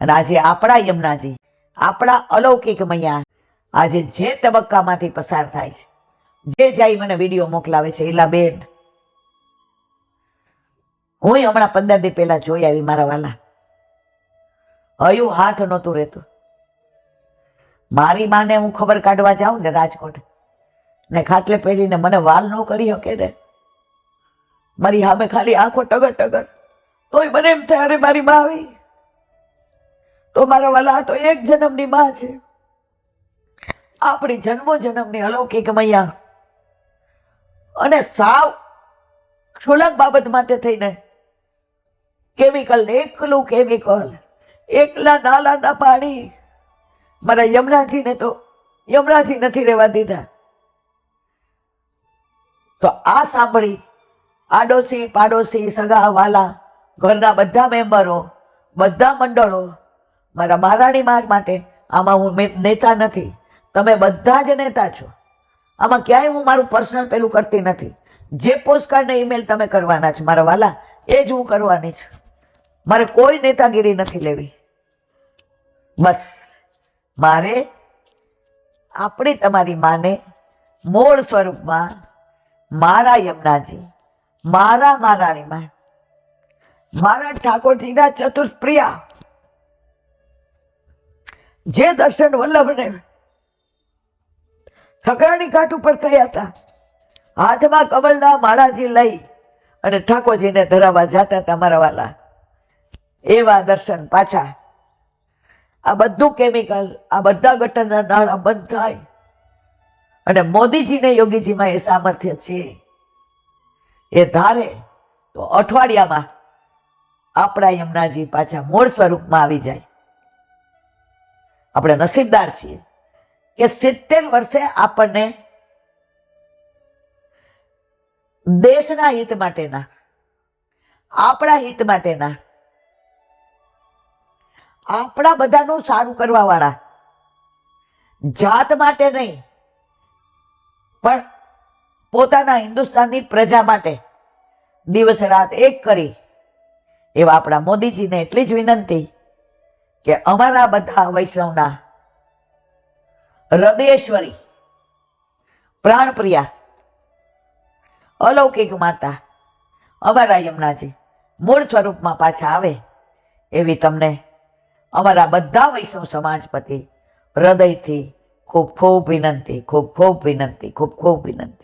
અને આજે આપણા યમુનાજી, આપણા અલૌકિક મૈયા આજે જે તબક્કામાંથી પસાર થાય છે, જે જાય મને વીડિયો મોકલાવે છે, એલા બેન. હું હમણાં પંદર દી પહેલા જોઈ આવી મારા વાલા. હયું હાથ નહોતું રહેતું. મારી માને હું ખબર કાઢવા જાઉં ને રાજકોટ. ને ખાટલે પેઢીને મને વાલ ન કરી શકે ને. મારી હામે ખાલી આંખો ટગર ટગર. તોય મને એમ થાય, અરે, મારી મા આવી. તો મારા વાલા તો એક જન્મની માં છે. આપણી જન્મો જન્મની અલૌકિક મૈયા. અને સાવ ક્ષુલક બાબત માટે થઈને કેમિકલ, એકલું કેમિકલ, એકલા નાલા ના પાણી. મારા યમરાજીને તો યમરાજી નથી રહેવા દીધા. તો આ સાંભળી આડોશી પાડોશી સગા વાલા, ઘરના બધા મેમ્બરો, બધા મંડળો મારા મહારાણી માર માટે આમાં હું નેતા નથી. તમે બધા જ નેતા છો. આમાં ક્યાંય હું મારું પર્સનલ પેલું કરતી નથી. જે પોસ્ટકાર્ડ ને ઈમેલ તમે કરવાના છો, મારા વાલા, એ જ હું કરવાની છું. મારે કોઈ નેતાગીરી નથી લેવી. બસ. મારે આપણી તમારી માને મૂળ સ્વરૂપમાં મારા યમુનાજી, મારા મહારાણીમાં મારા ઠાકોરજીના ચતુર્થ પ્રિયા જે દર્શન વલ્લભને ઠકરાણી ઘાટ ઉપર થયા હતા, હાથમાં કમળના માળાજી લઈ અને ઠાકોરજીને ધરાવવા જતા હતા મારા વાલા. એવા દર્શન પાછા. આ બધું કેમિકલ આ બધા ગટરના નાળા બંધ થાય. અને મોદીજીને યોગીજીમાં એ સામર્થ્ય છે. એ ધારે તો અઠવાડિયામાં આપણા યમુનાજી પાછા મૂળ સ્વરૂપમાં આવી જાય. આપણે નસીબદાર છીએ કે સિત્તેર વર્ષે આપણને દેશના હિત માટેના, આપણા હિત માટેના, આપણા બધાનું સારું કરવા વાળા જાત માટે નહીં, પણ પોતાના હિન્દુસ્તાનની પ્રજા માટે દિવસ રાત એક કરી, એવા આપણા મોદીજીને એટલી જ વિનંતી. કે અમારા બધા વૈષ્ણવના હૃદયેશ્વરી, પ્રાણપ્રિયા, અલૌકિક માતા અમારા યમુનાજી મૂળ સ્વરૂપમાં પાછા આવે એવી તમને અમારા બધા વૈષ્ણવ સમાજપતિ હૃદયથી ખૂબ ખૂબ વિનંતી, ખૂબ ખૂબ વિનંતી, ખૂબ ખૂબ વિનંતી.